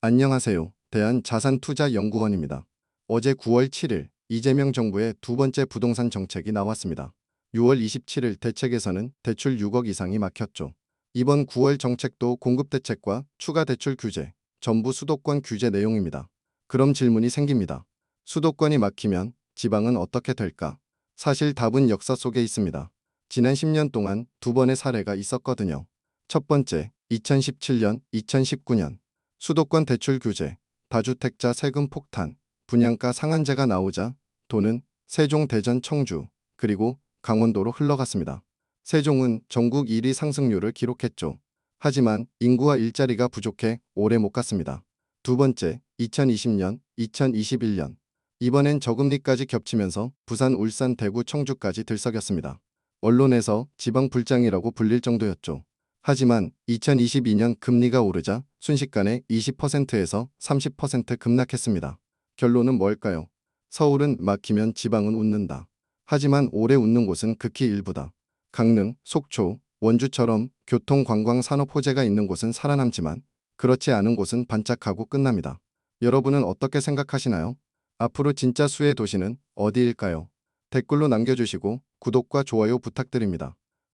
안녕하세요. 대한자산투자연구원입니다. 어제 9월 7일 이재명 정부의 두 번째 부동산 정책이 나왔습니다. 6월 27일 대책에서는 대출 6억 이상이 막혔죠. 이번 9월 정책도 공급 대책과 추가 대출 규제, 전부 수도권 규제 내용입니다. 그럼 질문이 생깁니다. 수도권이 막히면 지방은 어떻게 될까? 사실 답은 역사 속에 있습니다. 지난 10년 동안 두 번의 사례가 있었거든요. 첫 번째, 2017년, 2019년 수도권 대출 규제, 다주택자 세금 폭탄, 분양가 상한제가 나오자 돈은 세종, 대전, 청주, 그리고 강원도로 흘러갔습니다. 세종은 전국 1위 상승률을 기록했죠. 하지만 인구와 일자리가 부족해 오래 못 갔습니다. 두 번째, 2020년, 2021년. 이번엔 저금리까지 겹치면서 부산, 울산, 대구, 청주까지 들썩였습니다. 언론에서 지방 불장이라고 불릴 정도였죠. 하지만 2022년 금리가 오르자 순식간에 20%에서 30% 급락했습니다. 결론은 뭘까요? 서울은 막히면 지방은 웃는다. 하지만 오래 웃는 곳은 극히 일부다. 강릉, 속초, 원주처럼 교통, 관광, 산업 호재가 있는 곳은 살아남지만 그렇지 않은 곳은 반짝하고 끝납니다. 여러분은 어떻게 생각하시나요? 앞으로 진짜 수의 도시는 어디일까요? 댓글로 남겨주시고 구독과 좋아요 부탁드립니다.